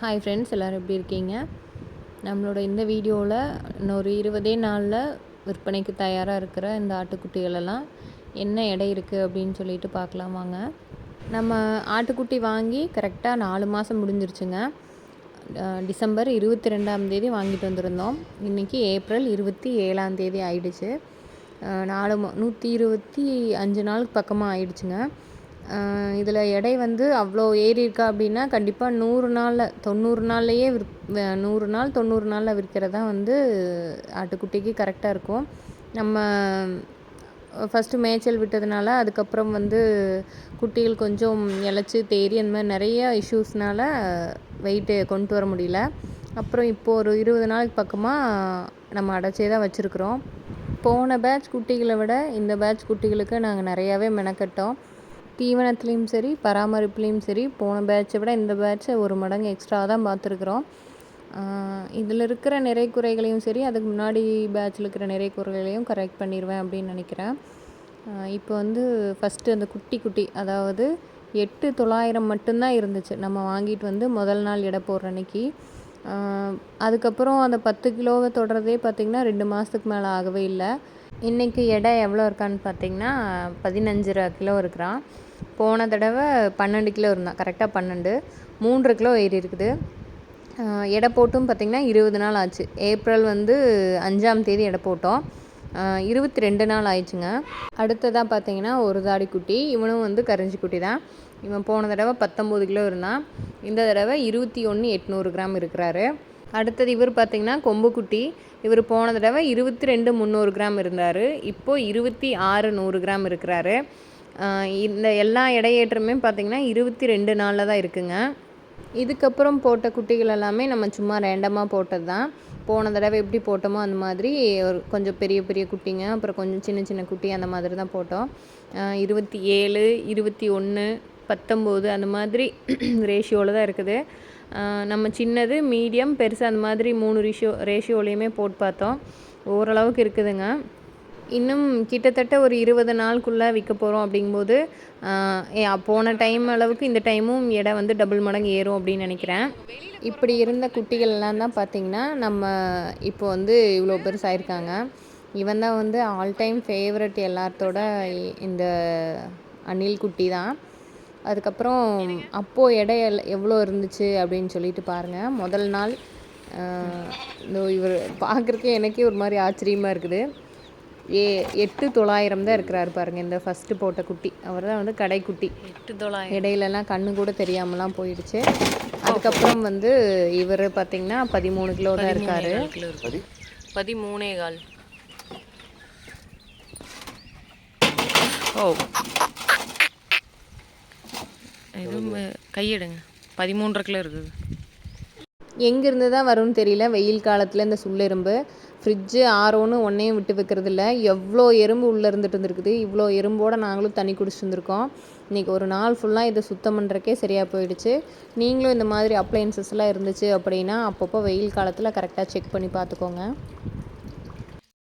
Hi friends எல்லோரும் எப்படி இருக்கீங்க? நம்மளோட இந்த வீடியோவில் இன்னொரு இருபதே நாளில் விற்பனைக்கு தயாராக இருக்கிற இந்த ஆட்டுக்குட்டிகளெல்லாம் என்ன எடை இருக்குது அப்படின்னு சொல்லிட்டு பார்க்கலாம் வாங்க. நம்ம ஆட்டுக்குட்டி வாங்கி கரெக்டாக நாலு மாதம் முடிஞ்சிருச்சுங்க. டிசம்பர் இருபத்தி ரெண்டாம் தேதி வாங்கிட்டு வந்திருந்தோம். இன்றைக்கி ஏப்ரல் இருபத்தி ஏழாம் தேதி ஆயிடுச்சு. நாலு நூற்றி இருபத்தி அஞ்சு நாளுக்கு பக்கமாக ஆயிடுச்சுங்க. இதில் எடை வந்து அவ்வளோ ஏறி இருக்கா அப்படின்னா கண்டிப்பாக நூறு நாளில் தொண்ணூறு நாள்லையே விற் நூறு நாள் தொண்ணூறு நாளில் விற்கிறது தான் வந்து ஆட்டுக்குட்டிக்கு கரெக்டாக இருக்கும். நம்ம ஃபஸ்ட்டு மேய்ச்சல் விட்டதுனால அதுக்கப்புறம் வந்து குட்டிகள் கொஞ்சம் இழைச்சி தேறி அந்த மாதிரி நிறைய இஷ்யூஸ்னால் வெயிட்டு கொண்டு வர முடியல. அப்புறம் இப்போது ஒரு இருபது நாளைக்கு பக்கமாக நம்ம அடைச்சே தான் வச்சுருக்குறோம். போன பேட்ச் குட்டிகளை விட இந்த பேட்ச் குட்டிகளுக்கு நாங்கள் நிறையாவே மெனக்கட்டோம். தீவனத்துலேயும் சரி பராமரிப்புலேயும் சரி போன பேட்சை விட இந்த பேட்சை ஒரு மடங்கு எக்ஸ்ட்ரா தான் பார்த்துருக்குறோம். இதில் இருக்கிற நிறை குறைகளையும் சரி அதுக்கு முன்னாடி பேட்சில் இருக்கிற நிறை குறைகளையும் கரெக்ட் பண்ணிடுவேன் அப்படின்னு நினைக்கிறேன். இப்போ வந்து ஃபஸ்ட்டு அந்த குட்டி குட்டி அதாவது எட்டு தொள்ளாயிரம் மட்டும்தான் இருந்துச்சு. நம்ம வாங்கிட்டு வந்து முதல் நாள் எடை போடுற அன்னைக்கு. அதுக்கப்புறம் அந்த பத்து கிலோவை தொடுறதே பார்த்திங்கன்னா ரெண்டு மாதத்துக்கு மேலே ஆகவே இல்லை. இன்றைக்கி எடை எவ்வளோ இருக்கான்னு பார்த்திங்கன்னா பதினஞ்சரை கிலோ இருக்கிறான். போன தடவை பன்னெண்டு கிலோ இருந்தான். கரெக்டாக பன்னெண்டு. மூன்று கிலோ ஏறி இருக்குது. எடை போட்டும் பார்த்திங்கன்னா இருபது நாள் ஆச்சு. ஏப்ரல் வந்து அஞ்சாம் தேதி எடை போட்டோம். இருபத்தி ரெண்டு நாள் ஆயிடுச்சுங்க. அடுத்ததாக பார்த்தீங்கன்னா ஒரு தாடி குட்டி இவனும் வந்து கரைஞ்சி குட்டி தான். இவன் போன தடவை பத்தொம்போது கிலோ இருந்தான். இந்த தடவை இருபத்தி ஒன்று எட்நூறு கிராம் இருக்கிறாரு. அடுத்தது இவர் பார்த்திங்கன்னா கொம்பு குட்டி. இவர் போன தடவை இருபத்தி ரெண்டு முந்நூறு கிராம் இருந்தார். இப்போது இருபத்தி ஆறு நூறு கிராம் இருக்கிறாரு. இந்த எல்லா இடையேற்றமே பார்த்திங்கன்னா இருபத்தி ரெண்டு நாளில் தான் இருக்குங்க. இதுக்கப்புறம் போட்ட குட்டிகள் எல்லாமே நம்ம சும்மா ரேண்டமாக போட்டது தான் போன தடவை எப்படி போட்டோமோ அந்த மாதிரி ஒரு கொஞ்சம் பெரிய பெரிய குட்டிங்க. அப்புறம் கொஞ்சம் சின்ன சின்ன குட்டி அந்த மாதிரி தான் போட்டோம் இருபத்தி ஏழு இருபத்தி ஒன்று பத்தொம்போது அந்த மாதிரி ரேஷியோவில் தான் இருக்குது நம்ம சின்னது மீடியம் பெருசு அந்த மாதிரி மூணு ரேஷியோ ரேஷியோலையுமே போட்டு பார்த்தோம். ஓரளவுக்கு இருக்குதுங்க. இன்னும் கிட்டத்தட்ட ஒரு இருபது நாளுக்குள்ளே விற்க போகிறோம் அப்படிங்கும்போது போன டைம் அளவுக்கு இந்த டைமும் எடை வந்து டபுள் மடங்கு ஏறும் அப்படின்னு நினைக்கிறேன். இப்படி இருந்த குட்டிகள்லாம் தான் பார்த்திங்கன்னா நம்ம இப்போ வந்து இவ்வளோ பெருசாயிருக்காங்க இவன் தான் வந்து ஆல் டைம் ஃபேவரட் எல்லாத்தோட இந்த அணில் குட்டி தான். அதுக்கப்புறம் அப்போது எடை எவ்வளோ இருந்துச்சு அப்படின்னு சொல்லிட்டு பாருங்கள் முதல் நாள் இந்த இவர் பார்க்குறக்கே எனக்கே ஒரு மாதிரி ஆச்சரியமாக இருக்குது. ஏ எட்டு தொள்ளாயிரம் தான் இருக்கிறாரு பாருங்கள் இந்த ஃபஸ்ட்டு போட்ட குட்டி. அவர் தான் வந்து கடைக்குட்டி. எட்டு தொள்ளாயிரம். இடையிலலாம் கண்ணு கூட தெரியாமலாம் போயிடுச்சு. அதுக்கப்புறம் வந்து இவர் பார்த்திங்கன்னா பதிமூணு கிலோ தான் இருக்கார். பதிமூணே கால். ஓ. எதுவும் கையெடுங்க. பதிமூன்றரை கிலோ இருக்குது. எங்கேருந்து தான் வரும்னு தெரியல. வெயில் காலத்தில் இந்த சுள்ளெரும்பு. ஃப்ரிட்ஜு ஆரோன்னு ஒன்றையும் விட்டு வைக்கிறது இல்லை எவ்வளோ எறும்பு உள்ளே இருந்துட்டு இருந்திருக்குது. இவ்வளோ எறும்போடு நாங்களும் தண்ணி குடிச்சிட்டு இருந்திருக்கோம். இன்றைக்கி ஒரு நாள் ஃபுல்லாக இதை சுத்தம் பண்ணுறக்கே சரியாக போயிடுச்சு. நீங்களும் இந்த மாதிரி அப்ளையன்சஸ்லாம் இருந்துச்சு அப்படின்னா அப்பப்போ வெயில் காலத்தில் கரெக்டாக செக் பண்ணி பார்த்துக்கோங்க.